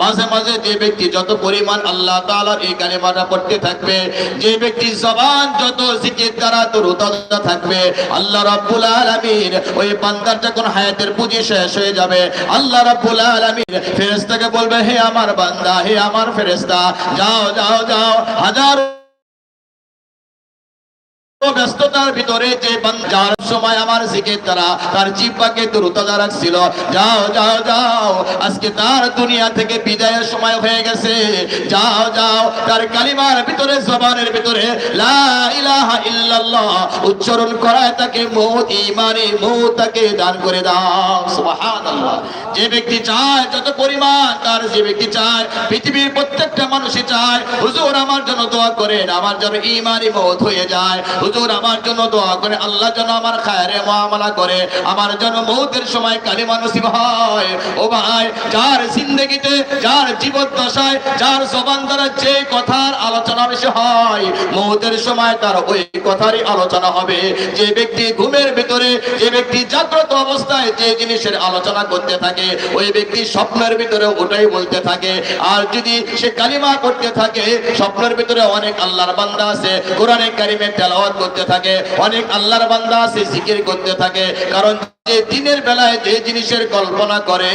মাঝে মাঝে যে ব্যক্তি যত পরিমাণ আল্লাহ তাআলার এই কালেমাটা পড়তে থাকবে, যে ব্যক্তি জবান যত জিকির দ্বারা তরুতাজা থাকবে, আল্লাহ রাব্বুল আলামিন ওই বান্দার যখন হায়াতের পুঁজি শেষ হয়ে যাবে, আল্লাহ রাব্বুল আলামিন ফেরেশতাকে বলবে, হে আমার বান্দা, হে আমার ফেরেশতা, যাও যাও যাও, হাজার ব্যস্ততার ভিতরে যে যার সময় আমার জিকির দ্বারা তার জিব্বাকে তরুতাজা রাখছিল। যাও যাও যাও, আজকে তার দুনিয়া থেকে বিদায়ের সময় হয়ে গেছে। যাও যাও, তার কালিমার ভিতরে, জবানের ভিতরে, লা ইলাহা ইল্লাল্লাহ উচ্চারণ করায় তাকে মৌত ইমানে মৌত তাকে দান করে দাও। সুবহানাল্লাহ। যে ব্যক্তি চায় যত পরিমাণ, তার যে ব্যক্তি চায়, পৃথিবীর প্রত্যেকটা মানুষই চায়, হুজুর আমার জন্য দোয়া করেন, আমার যেন ইমানি মৌত হয়ে যায়। হুজুর আমার জন্য দোয়া করে আল্লাহ যেন আমার খায়রে মুআমালা করে, আমার জন্য মৌতের সময় কালিমা নসিব হয়। ও ভাই, যার জিন্দেগিতে, যার জীবন দশায় যার জবান দ্বারা যে কথার আলোচনা বেশি হয়, মৌতের সময় তার ওই কথারই আলোচনা হবে। যে ব্যক্তি ঘুমের ভিতরে, যে ব্যক্তি জাগ্রত অবস্থায় যে জিনিসের আলোচনা করতে থাকে, ওই ব্যক্তি স্বপ্নের ভিতরে ওটাই বলতে থাকে। আর যদি সে কালিমা করতে থাকে, স্বপ্নের ভিতরে অনেক আল্লাহর বান্দা আছে, কোরআনে কারিমে তেলাওয়াত করতে থাকে, অনেক আল্লাহর বান্দা আছে জিকির করতে থাকে। কারণ যে দিনের বেলায় যে জিনিসের কল্পনা করে,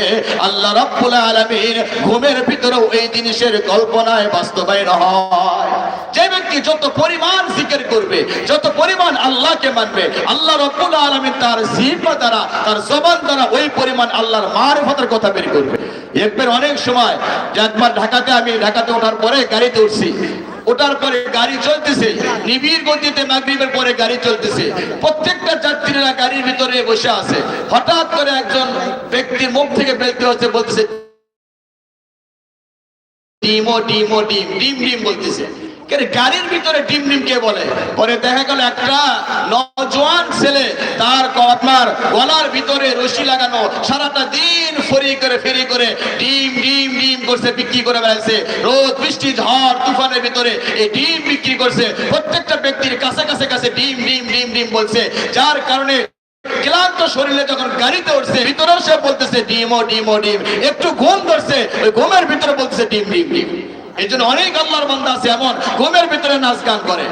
আল্লাহ রাব্বুল আলামিন ঘুমের ভিতরেও এই জিনিসের কল্পনায় বাস্তবায়ন হয়। যে ব্যক্তি যত পরিমাণ জিকির করবে, যত পরিমাণ আল্লাহকে মানবে, আল্লাহ রাব্বুল আলামিন তার জিহ্বা দ্বারা, তার জবান দ্বারা ওই পরিমাণ আল্লাহর মারিফতের কথা বের করবে। একবার অনেক সময়, যে একবার ঢাকাতে আমি, ঢাকাতে ওঠার পরে গাড়িতে উঠছি ওটার পরে গাড়ি চলতেছে, নিবিড় গতিতে মাগরিবের পরে গাড়ি চলতেছে। প্রত্যেকটা যাত্রীরা গাড়ির ভিতরে বসে আছে। হঠাৎ করে একজন ব্যক্তির মুখ থেকে বেরতে হচ্ছে, বলতেছে ডিম ও ডিম ও ডিম ডিম ডিম বলতেছে। গাড়ির ভিতরে ডিম ডিম কে বলে? পরে দেখা গেল একটা নজওয়ান ছেলে, তার আপনার গলার ভিতরে রশি লাগানো, সারাটা দিন ফরি করে ফেরি করে ডিম ডিম ডিম করছে, বিক্রি করে বেড়াচ্ছে রোদ, বৃষ্টি, ঝড়, তুফানের ভিতরে এই ডিম বিক্রি করছে। প্রত্যেকটা ব্যক্তির কাছে কাছে কাছে ডিম ডিম ডিম ডিম বলছে। যার কারণে ক্লান্ত শরীরে যখন গাড়িতে উঠছে, ভিতরেও সে বলতেছে ডিম ও ডিম ও ডিম। একটু ঘুম ধরছে, ওই ঘুমের ভিতরে বলতেছে, ডিম ডিম ডিম। এই জন্য অনেক আল্লাহর বান্দা আছে এমন ভিতরে নাচ গান করে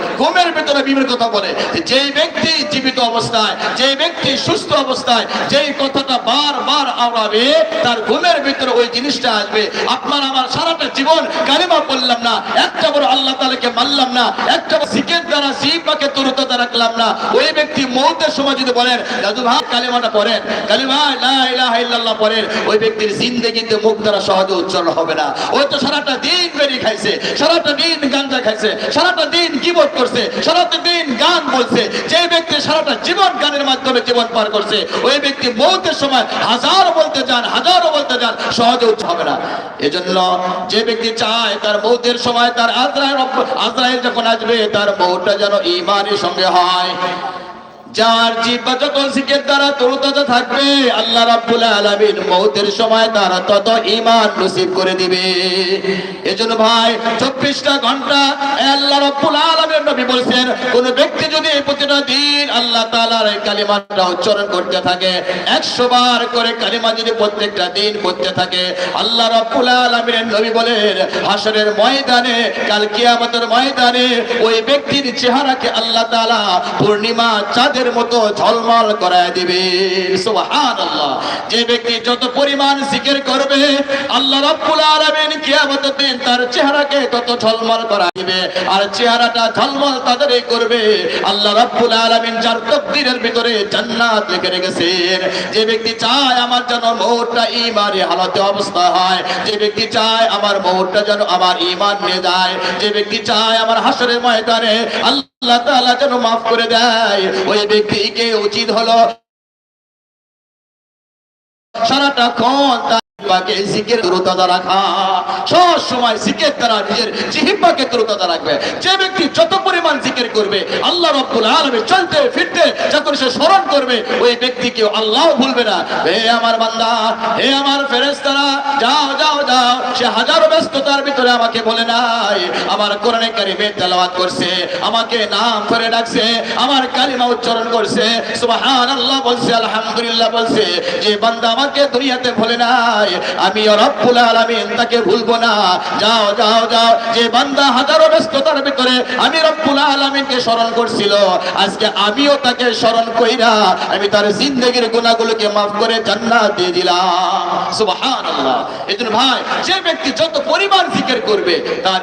ভিতরে কথা বলে। যেই ব্যক্তি জীবিত অবস্থায়, যেই ব্যক্তি সুস্থ অবস্থায়, যেই কথাটা বারবার আওড়াবে, তার ভিতরে ওই জিনিসটা আসবে। আপনার আমার সারাটা জীবন কালিমা না, একটা বড় আল্লাহ তালাকে মানলাম না, একটা দ্বারা রাখলাম না। ওই ব্যক্তি মৌতের সময় যদি বলেন, দাদু ভাই, কালিমাটা পড়েন। পড়েন। ওই ব্যক্তির মুখ দ্বারা সহজে উচ্চারণ হবে না। ওই তো সারাটা দিন খাইছে, সারাটা দিন গাঞ্জা খাইছে, সারাটা দিন গিবত করছে, সারাটা দিন গান বলছে। যে ব্যক্তি সারাটা জীবন গানের মাধ্যমে জীবন পার করছে, ওই ব্যক্তি মৌতের সময় হাজার বলতে যান হাজারও বলতে যান, সহজে উচ্চ হবে না। এজন্য যে ব্যক্তি চায় তার মৌতের সময় তার আজরাইল আজরাইল যখন আসবে, তার মৌতটা যেন ইমানের সঙ্গে হয়। যার জিব্বা যত জিকের দ্বারা তরুতাজা থাকবে, আল্লাহ রাব্বুল আলামিন মৌতের সময় তারা তত ঈমান নসিব করে দিবে। এজন্য ভাই 24টা ঘণ্টা আল্লাহ রাব্বুল আলামিন নবী বলেছেন, কোন ব্যক্তি যদি প্রতিটা দিন আল্লাহ তাআলার এই কালিমাটা উচ্চারণ করতে থাকে 100 বার করে কালিমা যদি প্রত্যেকটা দিন পড়তে থাকে, আল্লাহ রাব্বুল আলামিনের নবী বলেন হাসরের ময়দানে, কাল কিয়ামতের ময়দানে ওই ব্যক্তির চেহারাকে আল্লাহ তাআলা পূর্ণিমা চাঁদের মতো ঝলমল করায় দিবে। সুবহানাল্লাহ। যে ব্যক্তি যত পরিমাণ জিকির করবে, আল্লাহ রাব্বুল আলামিন কিয়ামতের দিন তার চেহারাকে তত ঝলমল করায় দিবে। আর চেহারাটা ঝলমল তাদেরই করবে। আল্লাহ রাব্বুল আলামিন যার তকদিরের ভিতরে জান্নাত লিখে রেখেছেন। যে ব্যক্তি চায় আমার যেন মৌতটা ইমানি হালতে অবস্থা হয়, যে ব্যক্তি চায় আমার মৌতটা যেন আমার ইমান নিয়ে যায়, যে ব্যক্তি চায় আমার হাসরের ময়দানে আল্লাহ তাআলা যেন মাফ করে দেয়। ওই ব্যক্তিকে উচিত হলো সারাটা ক্ষণ জিহ্বাকে জিকের দ্রুততা রাখা। সব সময় জিকের দ্বারা নিজের জিহ্বাকে দ্রুততা রাখবে। যে ব্যক্তি যত পরিমাণ জিকির করবে, আল্লাহ রব্বুল আলামিন চলতে ফিরতে যখন সে স্মরণ করবে, ওই ব্যক্তিকে আল্লাহ ভুলবে না। হে আমার বান্দা, হে আমার ফেরেশতারা, যাও যাও যাও। সে হাজারো ব্যস্ততার ভিতরে আমাকে বলে নাই, আমার কোরআনে কারিমে তেলাওয়াত করছে, আমাকে নাম করে ডাকছে, আমার কালিমা উচ্চারণ করছে, সুবহানাল্লাহ বলছে, আলহামদুলিল্লাহ বলছে। যে বান্দা আমাকে দুনিয়াতে ভুলে নাই আমি রব্বুল আলামিন তাকে ভুলবো না। যাও যাও যাও। যে বান্দা হাজারো ব্যস্ততার ভিতরে আমি রব্বুল আলামিনকে স্মরণ করছিল। আজকে আমিও তাকে স্মরণ কইরা আমি তার জিন্দগির গুনাহগুলোকে মাফ করে জান্নাত দিয়ে দিলাম। সুবহানাল্লাহ। ভাই, যে ব্যক্তি যত পরিমাণ করবে, তার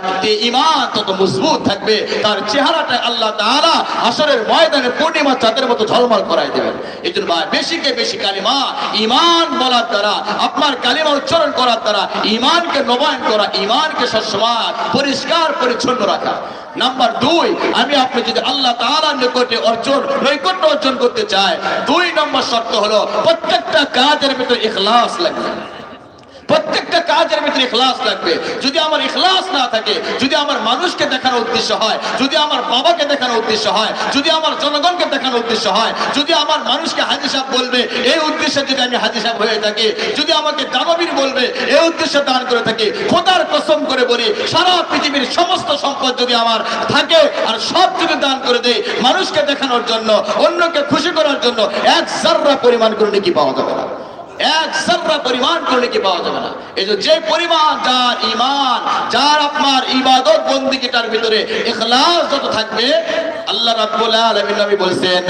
তত মজবুত থাকবে। তার চেহারাটা আল্লাহ তাআলা আসরের ময়দানে পূর্ণিমা চাঁদের মতো ঝলমল করাই দেবেন। এজন্য ভাই, বেশি কে বেশি কালিমা, ঈমান বলার দ্বারা আপনার কালিমা উচ্চারণ করার দ্বারা ইমানকে নবায়ন করা ইমানকে সবসময় পরিষ্কার, পরিচ্ছন্ন রাখা। নাম্বার দুই, আমি আপনি যদি আল্লাহ তালার নিকটে অর্জন, নৈকট্য অর্জন করতে চাই, দুই নম্বর শর্ত হলো প্রত্যেকটা কাজের ভিতরে ইখলাস লাগবে। প্রত্যেকটা কাজের ভিতরে ইখলাস লাগবে যদি আমার ইখলাস না থাকে, যদি আমার মানুষকে দেখানোর উদ্দেশ্য হয়, যদি আমার বাবাকে দেখানোর উদ্দেশ্য হয়, যদি আমার জনগণকে দেখানোর উদ্দেশ্য হয়, যদি আমার মানুষকে হাজি সাহেব বলবে, এই উদ্দেশ্যে যদি আমি হাজি সাহেব হয়ে থাকি, যদি আমাকে দানবীর বলবে, এই উদ্দেশ্যে দান করে থাকি, খোদার কসম করে বলি, সারা পৃথিবীর সমস্ত সম্পদ যদি আমার থাকে, আর সব যদি দান করে দেই, মানুষকে দেখানোর জন্য, অন্যকে খুশি করার জন্য, এক জাররা পরিমাণ করে নাকি পাওয়া যাবে না। এক সার্রা পরিমাণ করলে কি পাওয়া যাবে না? এই যে পরিমাণ যার ইমান যার আপনার ইবাদত বন্দিগিটার ভিতরে ইখলাস যত থাকবে, আল্লাহ রাব্বুল আলামিন নবী বলেন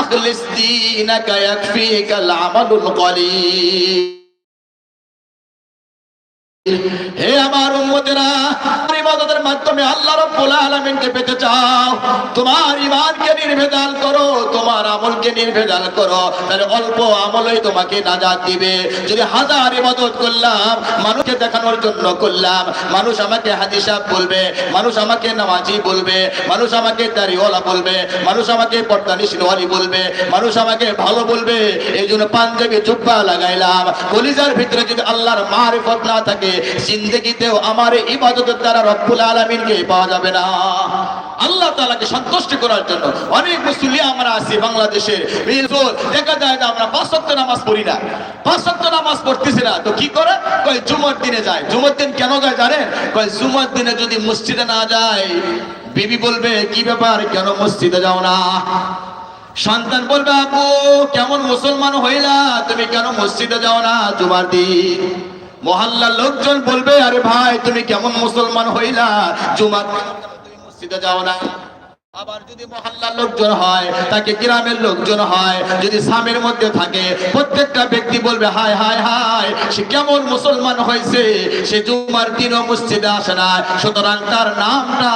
আখলিস দীনাকা ইয়াকফিকাল আমালুল কলিল হে আমার উম্মতেরা ইবাদতের মাধ্যমে আল্লাহ রাব্বুল আলামিনকে পেতে চাও। তোমার ঈমানকে নির্ভেজাল করো, তোমার আমলকে নির্ভেজাল করো। তাহলে অল্প আমলই তোমাকে নাজাত দিবে। যদি হাজার ইবাদত করলাম, মানুষকে দেখানোর জন্য করলাম, মানুষ আমাকে হাদিস সাহেব বলবে, মানুষ আমাকে নামাজি বলবে, মানুষ আমাকে দাড়িওয়ালা বলবে, মানুষ আমাকে পর্দানিশিনওয়ালি বলবে, মানুষ আমাকে ভালো বলবে এই জন্য পাঞ্জাবি জুব্বা লাগাইলাম। কলিজার ভিতরে যদি আল্লাহর মারিফত না থাকে জিন্দগিতেও আমার ইবাদতের দ্বারা রব্বুল আলামিনকে পাওয়া যাবে না। আল্লাহ তাআলাকে সন্তুষ্ট করার জন্য অনেক মুসলিম আমরা আছি বাংলাদেশে দেখা যায় যে আমরা পাঁচ নামাজ পড়ি না। পাঁচ নামাজ পড়তেছি না। তো কি করে? কয়, জুমার দিনে যায়। জুমার দিন কেন যায় জানেন? কয়, জুমার দিনে যদি মসজিদে না যায়, বিবি বলবে, কি ব্যাপার? কেন মসজিদে যাও না? সন্তান বলবে, আপু, কেমন মুসলমান হইলা? তুমি কেন মসজিদে যাও না জুমার দিন? মহল্লার লোকজন বলবে আরে ভাই তুমি কেমন মুসলমান হইলা? জুমার মসজিদে যাও না। আবার যদি মহল্লার লোকজন হয়, তাকে গ্রামের লোকজন হয়, যদি সামের মধ্যে থাকে, প্রত্যেকটা ব্যক্তি বলবে, হায় হায় হায়, সে কেমন মুসলমান হয়েছে, সে জুমার দিনও মসজিদে আসে না। সুতরাং তার নামটা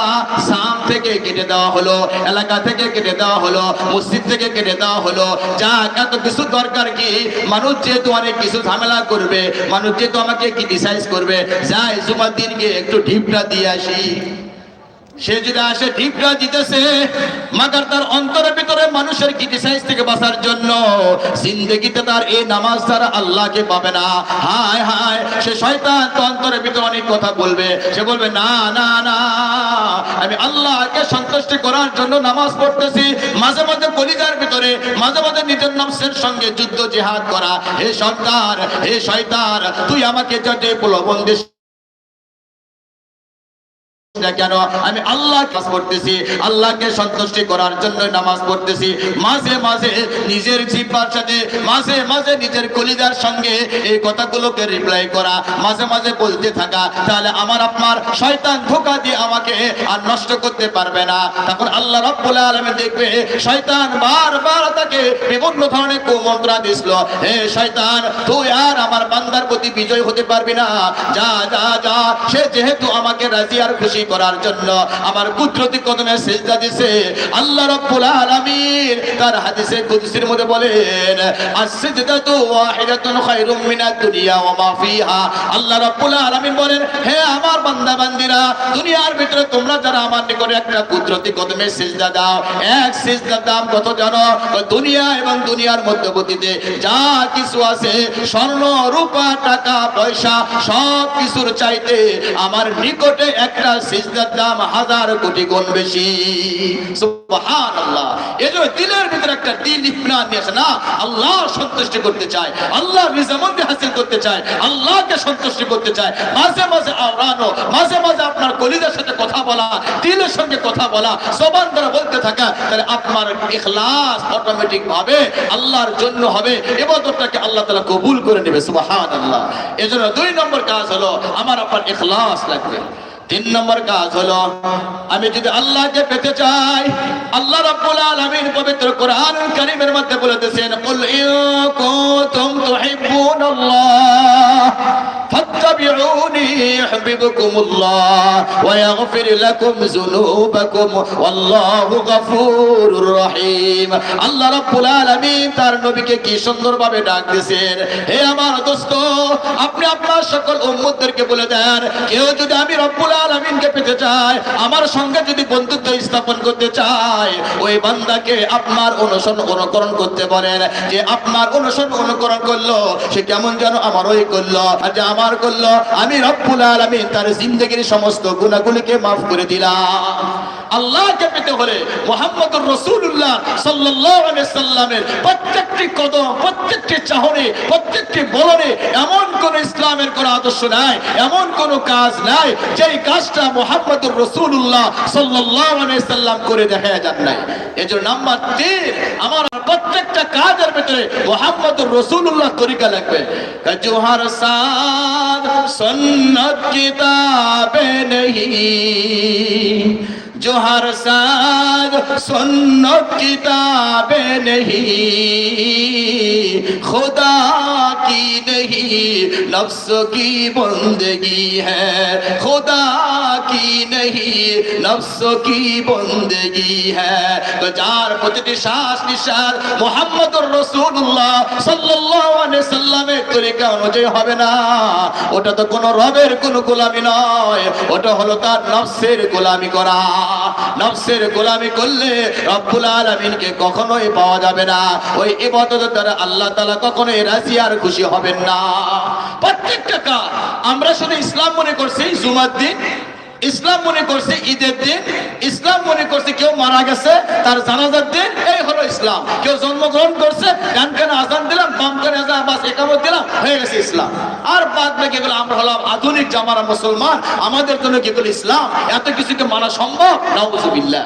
সাম থেকে কেটে দেওয়া হলো, এলাকা থেকে কেটে দেওয়া হলো, মসজিদ থেকে কেটে দেওয়া হলো। যা এত কিছু দরকার কি? মানুষ যেহেতু অনেক কিছু ঝামেলা করবে, মানুষ যেহেতু আমাকে ক্রিটিসাইজ করবে, যাই জুমার দিন গিয়ে একটু ঢিপটা দিয়ে আসি। সে যদি আসে ঠিকরা দিতেছে, মাগার তার অন্তরের ভিতরে মানুষের ক্রিটিসাইজ থেকে বাঁচার জন্য জিন্দগিতে তার এই নামাজ ছাড়া আল্লাহকে পাবে না। হায় হায়, সে শয়তান তো অন্তরের ভিতরে অনেক কথা বলবে। সে বলবে, না না না, আমি আল্লাহকে সন্তুষ্ট করার জন্য নামাজ পড়তেছি। মাঝে মাঝে কলিজার ভিতরে, মাঝে মাঝে নিজের নামসের সঙ্গে যুদ্ধ, জেহাদ করা। হে সন্তান, হে শয়তান, তুই আমাকে যত প্রলোভন দিস কেন? আমি আল্লাহ কাজ করতেছি আল্লাহকে সন্তুষ্টি করার জন্য নামাজ পড়তেছি। মাঝে মাঝে নিজের জিব্বার সাথে, মাঝে মাঝে নিজের সঙ্গে এই কথাগুলোকে রিপ্লাই করা, মাঝে মাঝে বলতে থাকা, তাহলে আমার আপনার শয়তান ধোকা দিয়ে আমাকে আর নষ্ট করতে পারবে না। তখন আল্লাহ রব্বুল আলামিন দেখবে, শয়তান বারবার তাকে বিভিন্ন ধরনের কুমন্ত্রা দিছিল, হে শয়তান, তুই আর আমার বান্দার প্রতি বিজয় হতে পারবি না। যা যা যা, সে যেহেতু আমাকে রাজি আর খুশি করার জন্য আমার কুদরতি কদমে সেজদা দিছে। আল্লাহ রাব্বুল আলামিন তার হাদিসে কুদসির মধ্যে বলেন as-sajdatu ওয়াহিদাতুন খায়রুম মিনাদ দুনিয়া ওয়া মা ফিহা। আল্লাহ রাব্বুল আলামিন বলেন, হে আমার বান্দা বান্দিরা দুনিয়ার ভিতরে তোমরা যারা আমার নিকটে একটা কুদরতি কদমে সিজদা দাও, এক সিজদার দাম কত জানো? দুনিয়া এবং দুনিয়ার মধ্যবর্তীতে যা কিছু আছে, স্বর্ণ, রূপা, টাকা, পয়সা সব কিছুর চাইতে আমার নিকটে একটা সিজদার দাম হাজার কোটি গুণ বেশি। সুবহানাল্লাহ। এজন্য দিলের ভিতরে একটা দিল ইফরান নিয়ে আসে না, আল্লাহ সন্তুষ্টি করতে চায় আল্লাহ রিজামন্দি হাসিল করতে চায়, আল্লাহকে সন্তুষ্টি করতে চায়। মাঝে মাঝে আওড়ানো মাঝে মাঝে আপনার কলিদের সাথে কথা বলা, দিলের সঙ্গে কথা বলা, জবান দ্বারা বলতে থাকা, তাহলে আপনার ইখলাস অটোমেটিক ভাবে আল্লাহর জন্য হবে, এবাদতটাকে আল্লাহ তাআলা কবুল করে নেবে, সুবহানাল্লাহ। এজন্য দুই নম্বর কাজ হলো, আমার আপনার ইখলাস লাগবে। তিন নম্বর কাজ হলো, আমি যদি আল্লাহকে পেতে চাই, আল্লাহ রাব্বুল আলামিন পবিত্র কোরআনুল কারীমের মধ্যে বলেছেন কুল ইন কুনতুম তুহিব্বুনাল্লাহ, ফাত্তাবিউনি ইউহিব্বুকুমুল্লাহ, ওয়া ইয়াগফির লাকুম যুনুবাকুম, ওয়াল্লাহু গফুরুর রহিম। আল্লাহ রাব্বুল আলামিন তার নবীকে কি সুন্দরভাবে ডাক দিয়েছেন, হে আমার দোস্ত, আপনি আপনার সকল উম্মতদেরকে বলে দেন, কেউ যদি আমি রব্বুল আলামিনকে পেতে চায়, আমার সঙ্গে যদি বন্ধুত্ব স্থাপন করতে চায়, ওই বান্দাকে আপনার অনুসরণ অনুকরণ করতে বলেন যে আপনার অনুসরণ অনুকরণ করল, সে কেমন যেন আমার ওই করল, আর যে আমার করল, আমি রব্বুল আলামিন তার জিন্দগির সমস্ত গুণাগুলিকে মাফ করে দিলাম। আল্লাহকে পেতে হলে রসুল্লাহ সাল্লামের প্রত্যেকটি কদম, প্রত্যেকটি চাহনে, প্রত্যেকটি বলনে এমন কোন ইসলামের কোন আদর্শ নাই, এমন কোন কাজ নাই, যেই কাজটা মোহাম্মদুর রসুল্লাহ আলাইহি সাল্লাম করে দেখা যান নাই। এজন্য নাম্বার তিন, আমার প্রত্যেকটা কাজের ভিতরে মোহাম্মদুর রসুল্লাহ তরিকা লাগবে। জোহার সাদ, সন্নত কিতাবে नहीं জোহার সাদ সন্ন কিতাবে নেহি, খুদা কি নেহি, নফস কি বন্দগি হ্যাঁ খুদা কি নেহি, নফস কি বন্দগি হ্যাঁ তো যার প্রতিটি শ্বাস নিঃশ্বাস মোহাম্মদুর রসুল্লাহ সাল্লাল্লাহু আলাইহি সাল্লামের তরিকা অনুযায়ী হবে না। ওটা তো কোনো রবের কোনো গোলামি নয়, ওটা হলো তার নফসের গোলামি করা। নফসের গোলামি করলে রব্বুল আলমিনকে কখনোই পাওয়া যাবে না। ওই ইবাদত দ্বারা আল্লাহ তালা কখনোই রাজি আর খুশি হবেন না। প্রত্যেকটা কাজ আমরা শুধু ইসলাম মনে করছি, জুমার দিন ইসলাম মনে করছে ঈদের দিন, ইসলাম মনে করছে কেউ মারা গেছে, তার জানাজার দিন, এই হলো ইসলাম। কেউ জন্মগ্রহণ করছে, ডান কানে আজান দিলাম, বাম কানে আজান একামত দিলাম, হয়ে গেছে ইসলাম। আর বাদ বাকি এগুলো আমরা হলাম আধুনিক জামারা মুসলমান, আমাদের জন্য কি ইসলাম? এত কিছুকে মানা সম্ভব? নাউজুবিল্লাহ।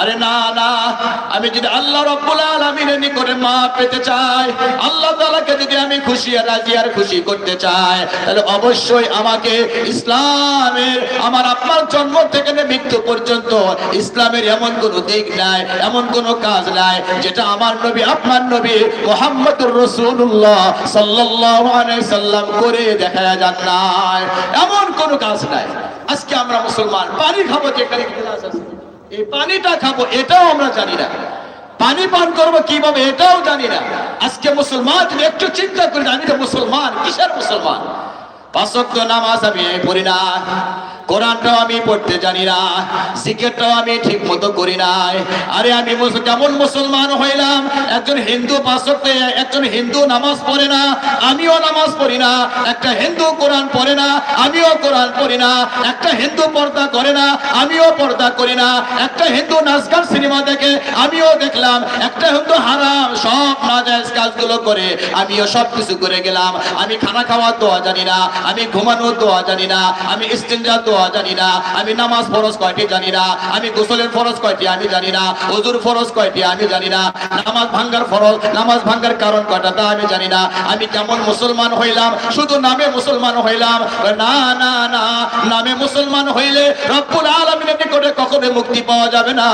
আরে না না, আমি যদি আল্লাহ রব্বুল আলামিনের নিকটে মা পেতে চাই, আল্লাহ তাআলাকে যদি আমি খুশি আর রাজি আর খুশি করতে চাই, তাহলে অবশ্যই আমাকে ইসলামের, আমার আপনার জন্ম থেকে মৃত্যু পর্যন্ত ইসলামের এমন কোন দিক নাই, এমন কোন কাজ নাই, যেটা আমার নবী আপনার নবী মোহাম্মদুর রাসূলুল্লাহ সাল্লাল্লাহু আলাইহি সাল্লাম করে দেখা যান নাই। এমন কোন কাজ নাই। আজকে আমরা মুসলমান পানি খাব যেখানে গ্লাস আছে। এই পানিটা খাব, এটাও আমরা জানি না। পানি পান করব কীভাবে, এটাও জানি না। আজকে মুসলমান, তুমি একটু চিন্তা করি আমি তো মুসলমান, কিসের মুসলমান? পাঁচক নামাজ আমি পড়ি না। কোরআনটাও আমি পড়তে জানি না, জিকিরটাও আমি ঠিক মতো করি নাই। আরে আমি কেমন মুসলমান হইলাম, একজন হিন্দু পাঁচক্ত একজন হিন্দু নামাজ পড়ে না, আমিও নামাজ পড়ি না, একটা হিন্দু কোরআন পড়ে না, আমিও কোরআন পড়ি না, একটা হিন্দু পর্দা করে না, আমিও পর্দা করি না, একটা হিন্দু নাচ গান সিনেমা দেখে আমিও দেখলাম, একটা হিন্দু হারাম, সব নাজায়েজ কাজগুলো করে আমিও সব কিছু করে গেলাম। আমি খানা খাওয়ার দোয়া জানি না, আমি ঘুমানোর দোয়া জানি না, আমি ইস্তিনজার দোয়া জানি না। আমি নামাজ ফরজ কয়টি জানি না। আমি গোসলের ফরজ কয়টি আমি জানি না। ওজুর ফরজ কয়টি আমি জানি না। নামাজ ভাঙ্গার ফরজ, নামাজ ভাঙ্গার কারণ কয়টা তা আমি জানি না। আমি কেমন মুসলমান হইলাম, শুধু নামে মুসলমান হইলাম। না না না, নামে মুসলমান হইলে রব্বুল আলামিনের নিকটে কখনো মুক্তি পাওয়া যাবে না।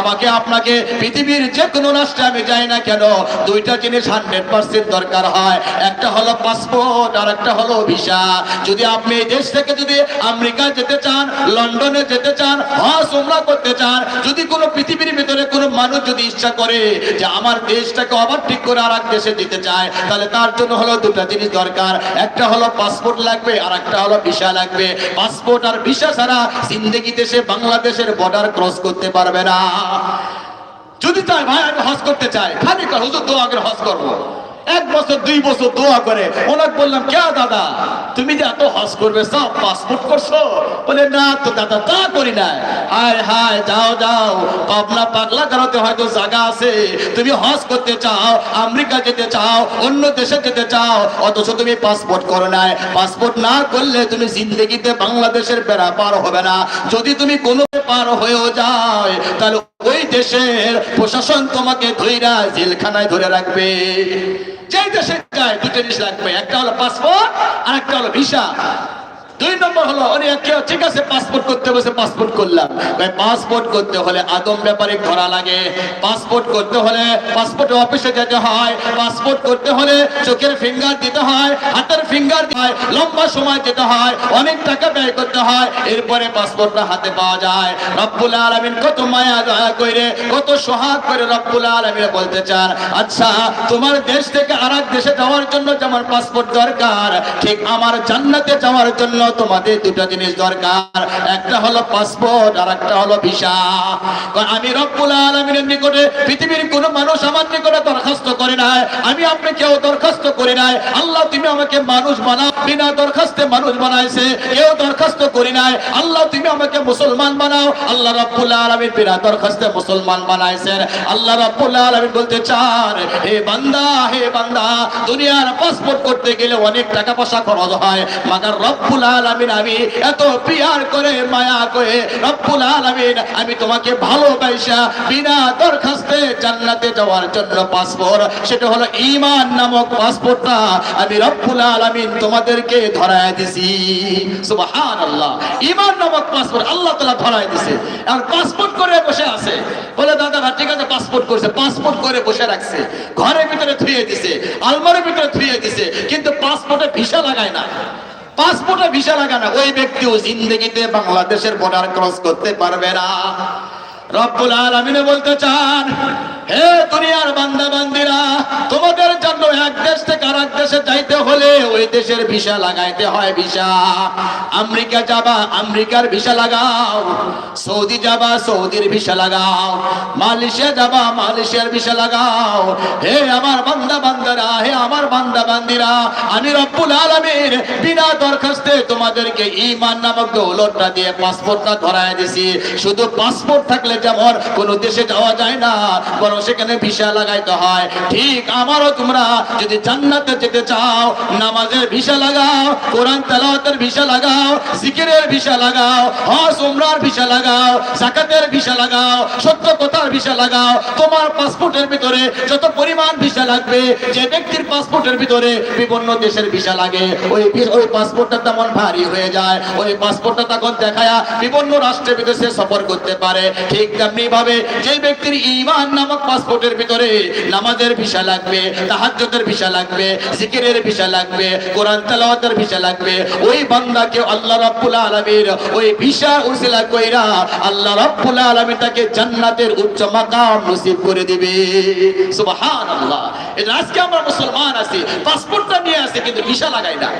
আমাকে, আপনাকে পৃথিবীর যে কোনো রাষ্ট্রে আমি যাই না কেন, দুইটা জিনিস হান্ড্রেড পার্সেন্ট দরকার হয়। একটা হলো পাসপোর্ট আর একটা হলো ভিসা। যদি আপনি এই দেশ থেকে যদি আমেরিকা যেতে চান, লন্ডনে যেতে চান, হজ, উমরা করতে চান, যদি কোনো পৃথিবীর ভিতরে কোনো মানুষ যদি ইচ্ছা করে যে আমার দেশটাকে আবার ঠিক করে আর এক দেশে দিতে চায়, তাহলে তার জন্য হলো দুটো জিনিস দরকার। একটা হলো পাসপোর্ট লাগবে, আর একটা হলো ভিসা লাগবে। পাসপোর্ট আর ভিসা ছাড়া জিন্দগিতে সে বাংলাদেশের বর্ডার ক্রস করতে পারবে না। যদি চাই ভাই, আমি হজ করতে চাই। খালি হুজুর, দোয়া করে হজ করব। এক বছর, দুই বছর দোয়া করে। ওনাকে বললাম, কে দাদা? তুমি যে এত হজ করবে, সব পাসপোর্ট করছ? বলে, না তো দাদা, তা করি না হায় হায়, যাও যাও। পাবনা পাগলা কারোতে হয়তো জায়গা আছে। তুমি হজ করতে চাও, আমেরিকা যেতে চাও, অন্য দেশে যেতে চাও, অথচ তুমি পাসপোর্ট করো নাই। পাসপোর্ট না করলে তুমি জিন্দগিতে বাংলাদেশের বেড়া পার হবে না। যদি তুমি কোনো পার হয়েও যায়, তাহলে ওই দেশের প্রশাসন তোমাকে ধইরা জেলখানায় ধরে রাখবে। যেই দেশে যায় দুটো জিনিস লাগবে। একটা হলো পাসপোর্ট আর একটা হলো ভিসা দুই নম্বর হলো উনি কেউ ঠিক আছে পাসপোর্ট করতে বসে পাসপোর্ট করলাম। ভাই পাসপোর্ট করতে হলে আদম ব্যাপারে ধরা লাগে। পাসপোর্ট করতে হলে পাসপোর্ট অফিসে যেতে হয়। পাসপোর্ট করতে হলে চোখের ফিঙ্গার দিতে হয়, হাতের ফিঙ্গার দিতে হয়, লম্বা সময় যেতে হয়, অনেক টাকা ব্যয় করতে হয়, এরপরে পাসপোর্টটা হাতে পাওয়া যায়। রব্বুল আলামিন কত মায়া দয়া করে কত সোহাগ করে রব্বুল আলামিন বলতে চান আচ্ছা তোমার দেশ থেকে আরেক দেশে যাওয়ার জন্য যেমন পাসপোর্ট দরকার, ঠিক আমার জান্নাতে যাওয়ার জন্য তোমাদের দুটো জিনিস দরকার। একটা হলো পাসপোর্ট আর একটা হলো ভিসা আমি রব্বুল আলামিনের নিকটে পৃথিবীর কোন মানুষ আমার নিকটে দরখাস্ত করে নাই। আমি আপনি কেউ দরখাস্ত করি নাই। আল্লাহ তুমি আমাকে মানুষ বানাও। বিনা দরখাস্তে মানুষ বানাইছে, কেউ দরখাস্ত করি নাই। আল্লাহ তুমি আমাকে মুসলমান বানাও। আল্লাহ রাব্বুল আলামিন বিনা দরখাস্তে মুসলমান বানাইছেন। আল্লাহ রাব্বুল আলামিন বলতে চান, হে বান্দা হে বান্দা, দুনিয়ার পাসপোর্ট করতে গেলে অনেক টাকা পয়সা খরচ হয়, মাগার রব্বুল আলামিন, আমি এত করে, মায়া করে রব্বুল আলামিন, আমি তোমাকে ভালোবাসা, বিনা দরখাস্তে জান্নাতে যাওয়ার জন্য পাসপোর্ট। সেটা হলো ঈমান নামক পাসপোর্টটা আমি রব্বুল আলামিন তোমাদেরকে ধরায় দিছি। সুবহানাল্লাহ। নামক পাসপোর্ট আল্লাহ তাআলা ধরায় দিছে। আর পাসপোর্ট করে বসে আছে। বলে দাদা ঠিক আছে, পাসপোর্ট করছে। পাসপোর্ট করে বসে রাখছে। ঘরের ভিতরে থুয়ে দিছে, আলমারির ভিতরে থুয়ে দিছে। কিন্তু পাসপোর্টে ভিসা লাগায় না। পাসপোর্টে ভিসা লাগে না, ওই ব্যক্তিও জিন্দগিতে বাংলাদেশের বর্ডার ক্রস করতে পারবে না। রব্বুল আলামিনে বলতে চান, হে দুনিয়ার বান্দা বান্দিরা তোমাদের জন্য এক দেশ থেকে আরেক দেশে যাইতে হলে ওই দেশের ভিসা লাগাইতে হয় ভিসা। আমেরিকা যাবা, আমেরিকার ভিসা লাগাও। সৌদি যাবা, সৌদির ভিসা লাগাও। মালয়েশিয়া যাবা, মালয়েশিয়ার ভিসা লাগাও। হে আমার বান্দা বান্দারা, হে আমার বান্দা বান্দিরা, আমি রব্বুল আলামিন বিনা দরখাস্তে তোমাদেরকে ঈমান নামক দৌলতটা দিয়ে পাসপোর্টটা ধরায় দিছি। শুধু পাসপোর্ট থাকলে যেমন কোন দেশে যাওয়া যায় না, বরং সেখানে ভিসা লাগাইতে হয়। ঠিক আমারও তোমরা যদি জান্নাতে যেতে চাও নামাজের ভিসা লাগাও, কোরআন তেলাওয়াতের ভিসা লাগাও, জিকিরের ভিসা লাগাও, হজ, উমরার ভিসা লাগাও, জাকাতের ভিসা লাগাও, সত্য কথার ভিসা লাগাও। তোমার পাসপোর্টের ভিতরে যত পরিমাণ ভিসা লাগবে, যে ব্যক্তির পাসপোর্টের ভিতরে বিভিন্ন দেশের ভিসা লাগে। ওই ওই পাসপোর্টটা তেমন ভারী হয়ে যায়। ওই পাসপোর্টটা তখন দেখায়া বিভিন্ন রাষ্ট্রে বিদেশে সফর করতে পারে। ঠিক তেমনি ভাবে যে ব্যক্তির ইমান নামক পাসপোর্টের ভিতরে নামাজের ভিসা লাগবে, তাহাজ্জুদের ভিসা লাগবে, জিকিরের ভিসা লাগবে কোরআন তেলাওয়াতের ভিসা লাগবে। ওই বান্দাকে আল্লাহ রাব্বুল আলামিন ওই ভিসা উসিলা কইরা আল্লাহ রাব্বুল আলামিন তাকে জান্নাতের উচ্চ মাকাম নসিব করে দিবে। সুবহানাল্লাহ। এই আজকে আমরা মুসলমান আছি, পাসপোর্টটা নিয়ে আসি কিন্তু ভিসা লাগাই না।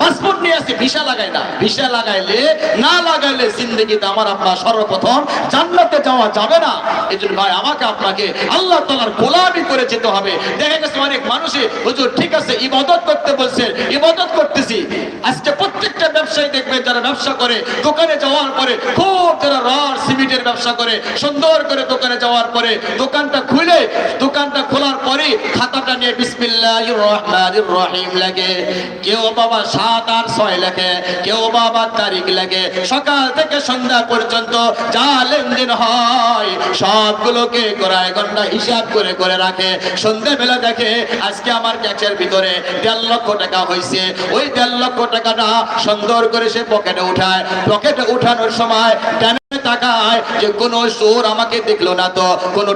পাসপোর্ট নিয়ে আসি ভিসা লাগাই না। ভিসা লাগাইলে, না লাগাইলে জিন্দগিতে আমার আপনার সর্বপ্রথম জান্নাতে যাওয়া যাবে না। এই জন্য ভাই, আমাকে আপনাকে আল্লাহ তালার গোলামি করে যেতে হবে। দেখা গেছে অনেক মানুষই, হুজুর, ঠিক আছে, ইবাদত করতে বলছেন ইবাদত করতেছি। আজকে প্রত্যেকটা ব্যবসায়ী দেখবেন যারা ব্যবসা করে, দোকানে যাওয়ার পরে খুব যারা রড সিমেন্টের ব্যবসা করে, সুন্দর করে দোকানে যাওয়ার পরে দোকানটা খুলে, দোকানটা খোলার পরে খাতাটা নিয়ে বিসমিল্লাহির রহমানির রহিম লাগে কেউ বাবা সাত আর ছয় লেখে, কেউ বাবার তারিখ লেখে। সকাল থেকে সন্ধ্যা পর্যন্ত যা লেনদেন হয়, সবগুলোকে গোড়ায় ঘণ্টা হিসাব করে করে রাখে। সন্ধ্যাবেলা দেখে, আজকে আমার ক্যাচের ভিতরে দেড় লক্ষ টাকা হয়েছে ওই দেড় লক্ষ টাকাটা সুন্দর করে সে পকেটে উঠায়। পকেটে উঠানোর সময় যে কোনো চোর আমাকে দেখল না তো, কোনো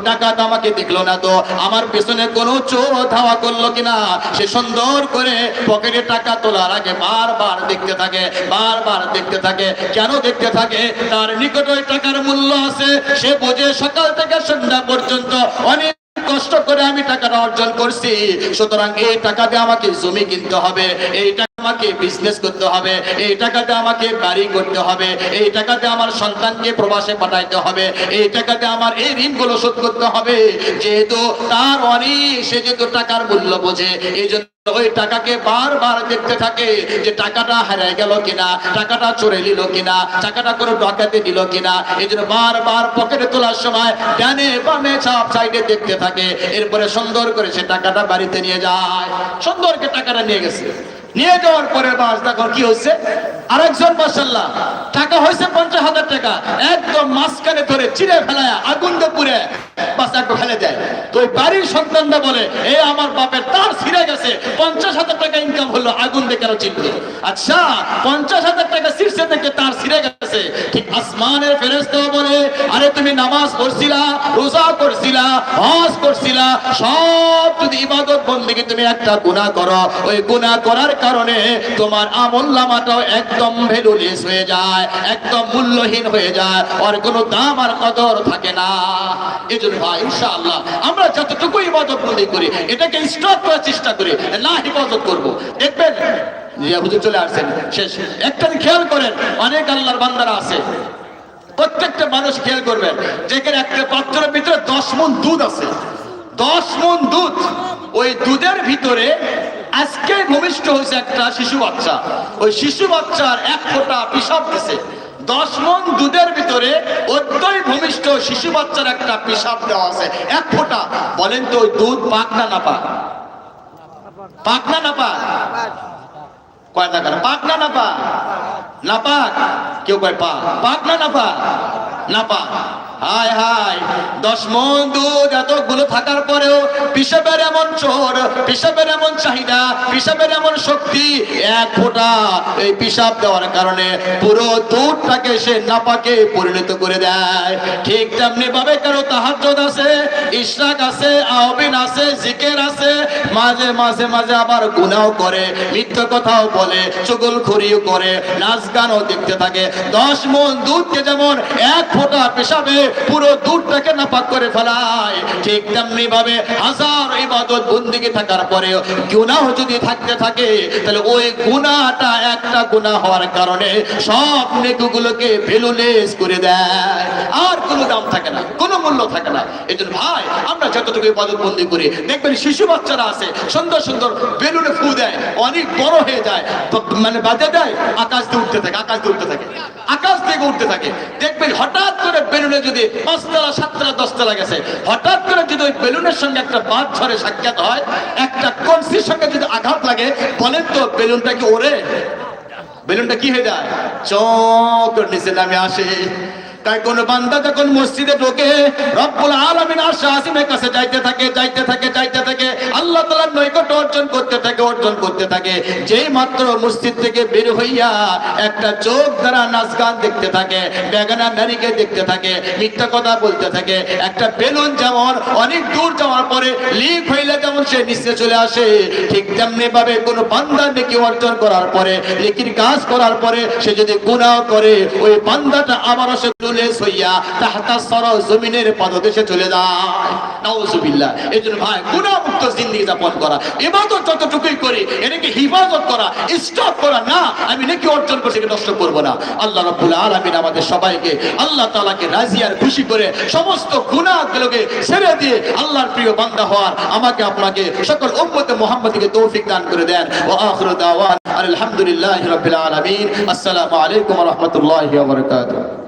আমাকে দেখল না তো। আমার পেছনে কোনো চোর ধাওয়া করল কিনা? সে সুন্দর করে পকেটে টাকা তোলার আগে বারবার দেখতে থাকে, বারবার দেখতে থাকে। কেন দেখতে থাকে? তার নিকট টাকার মূল্য আছে। সে বোঝে সকাল থেকে সন্ধ্যা পর্যন্ত অনেক কষ্ট করে আমি টাকাটা অর্জন করছি। সুতরাং এই টাকা দিয়ে আমাকে জমি কিনতে হবে, এই টাকা আমাকে বিজনেস করতে হবে, এই টাকাতে আমাকে বাড়ি করতে হবে, এই টাকাতে আমার সন্তানকে প্রবাসে পাঠাইতে হবে, এই টাকাতে আমার এই ঋণগুলো শোধ করতে হবে। যেহেতু তার অনেক, সে যেহেতু টাকার মূল্য বোঝে, এই জন্য ওই টাকাকে বারবার দেখতে থাকে যে টাকাটা হারাই গেল কিনা, টাকাটা চড়ে নিল কিনা, টাকাটা করে ডাকাতে দিল কিনা। এই জন্য বারবার পকেটে তোলার সময় ডানে বামে সব সাইডে দেখতে থাকে। এরপরে সুন্দর করে সে টাকাটা বাড়িতে নিয়ে যায়। সুন্দরকে টাকাটা নিয়ে গেছে। নিয়ে যাওয়ার পরে বাস তখন কি হচ্ছে? আরেকজন মাসাল্লাহ টাকা হয়েছে পঞ্চাশ হাজার টাকা। একদম মাঝখানে ধরে চিড়ে ফেলায় আগুন দিয়ে পুড়ে বাস ফেলে দেয়। তো ওই বাড়ির সন্তানরা বলে, এ আমার বাপের তার ছিঁড়ে গেছে। পঞ্চাশ হাজার টাকা ইনকাম হলো, আগুন দিয়ে কেন চিনবে? আচ্ছা পঞ্চাশ হাজার টাকা শীর্ষে থেকে তার ছিঁড়ে গেছে। ঠিক আসমানের বলে, আরে তুমি নামাজ পড়ছিলা, রোজা করছিলা, হজ করছিলা, সব যদি ইবাদত বন্দিকে তুমি একটা গুনাহ করো, ওই গুনাহ করার কারণে তোমার আমল নামাটাও একদম ভ্যালুলেস হয়ে যায়, একদম মূল্যহীন হয়ে যায়, আর কোনো দাম আর কদর থাকে না। এই জন্য ভাই, ইনশাআল্লাহ, আমরা যতটুকু ইবাদত বন্দি করি, এটাকে স্টপ করার চেষ্টা করি, না ইবাদত করব। দেখবেন হুজুর চলে আসছেন, শেষ। একটা খেয়াল করেন, অনেক আল্লাহর বান্দারা আছে। প্রত্যেকটা মানুষ খেয়াল করবেন, যেখানে একটা পাত্রের ভিতরে দশ মন দুধ আছে। দশ মন দুধ, ওই দুধের ভিতরে আজকে ভূমিষ্ঠ হয়েছে একটা শিশু বাচ্চা। ওই শিশু বাচ্চার এক ফোঁটা পিসাব দিছে। দশ মন দুধের ভিতরে অত্যই ভূমিষ্ঠ শিশু বাচ্চার একটা পিসাব দেওয়া আছে। এক ফোঁটা। বলেন তো ওই দুধ পাক না না পাক? পাক না না পাক? কয় না পাক না না পাক? না পাক? কেউ কয় পাক? পাক না না পাক? না পাক। হায় হায়, দশ মন দুধ এতগুলো থাকার পরেও পিসাবের এমন চোর, পিসাবের এমন চাহিদা, পিসাবের এমন শক্তি, এক ফোঁটা এই পিসাব দেওয়ার কারণে পুরো দুধটাকে সে নাপাকে পরিণত করে দেয়। ঠিক তেমনি ভাবে কারও তাহাজ্জুদ আছে, ইশরাক আছে আহবিন আছে, জিকের আছে, মাঝে মাঝে মাঝে আবার গুনাও করে, মিথ্যা কথাও বলে চুগল খড়িও করে, নাচ গানও দেখতে থাকে। দশ মন দুধকে যেমন এক ফোঁটা পেশাবে পুরো দুধটাকে নাপাক করে ফেলায়। ঠিক তেমনি ভাবে হাজার ইবাদত বন্দিকে থাকার পরেও গুনাহ যদি থাকতে থাকে, তাহলে ওই গুনাহটা একটা গুনাহ হওয়ার কারণে সব নেকুগুলোকে ভেলুলেস করে দেয়। আর কোনো দাম থাকে না, কোনো মূল্য থাকে না। এই জন্য ভাই, আমরা যতটুকু ইবাদত বন্দি করি, দেখবেন শিশু বাচ্চারা আছে, সুন্দর সুন্দর বেলুনে ফু দেয়, অনেক বড় হয়ে যায় মানে বাজে দেয়, আকাশ দিয়ে উঠতে থাকে, আকাশ দিয়ে উঠতে থাকে, আকাশ থেকে উঠতে থাকে। দেখবেন হঠাৎ করে বেলুনে যদি পাঁচতলা, সাততলা, দশতলা গেছে, হঠাৎ করে যদি ওই বেলুনের সঙ্গে একটা বাদ ঝড়ে সাক্ষাৎ হয়, একটা কনসির সঙ্গে যদি আঘাত লাগে, বলেন তো বেলুনটা কি ওরে? বেলুনটা কি হয়ে যায়? চোখ নিচে নামে আসে। তাই কোন বান্দা যখন মসজিদে ঢোকে, রব্বুল আলামিন আরশ আসিমের কাছে যাইতে থাকে যাইতে থাকে যাইতে থাকে, আল্লাহ তাআলার নৈকট্য অর্জন করতে থাকে, অর্জন করতে থাকে, যেই মাত্র মসজিদ থেকে বের হইয়া একটা চোখ দ্বারা নাচ গান দেখতে থাকে, বেগানা নারীকে দেখতে থাকে, মিথ্যা কথা বলতে থাকে, একটা বেলুন যেমন অনেক দূর যাওয়ার পরে লিক হইলে যেমন সে নিচে চলে আসে, ঠিক তেমনি ভাবে কোন বান্দা নেকি অর্জন করার পরে, নেকির কাজ করার পরে সে যদি গুনাহ করে, ওই বান্দাটা আবারও সে তুলেস হইয়া তাহাতা সর জমিনের পদদেশে চলে যায়। নাউজুবিল্লাহ। এই জন্য ভাই গুনাহ মুক্ত জিন্দেগি যাপন করা, ইবাদত যতটুকুই করি, এটাকে হিফাজত করা স্টপ করা, না, আমি নেকি অর্জন করছি একে নষ্ট করব না। আল্লাহ রাব্বুল আলামিন আমাদের সবাইকে, আল্লাহ তাআলাকে রাজি আর খুশি করে সমস্ত গুনাহগুলোকে ছেড়ে দিয়ে আল্লাহর প্রিয় বান্দা হওয়ার আমাকে আপনাকে সকল উম্মতে মুহাম্মাদিকে তৌফিক দান করে দেন। ওয়া আখিরু দাওয়ান আলহামদুলিল্লাহি রাব্বিল আলামিন। আসসালামু আলাইকুম রাহমাতুল্লাহি ওয়া বারাকাতুহু।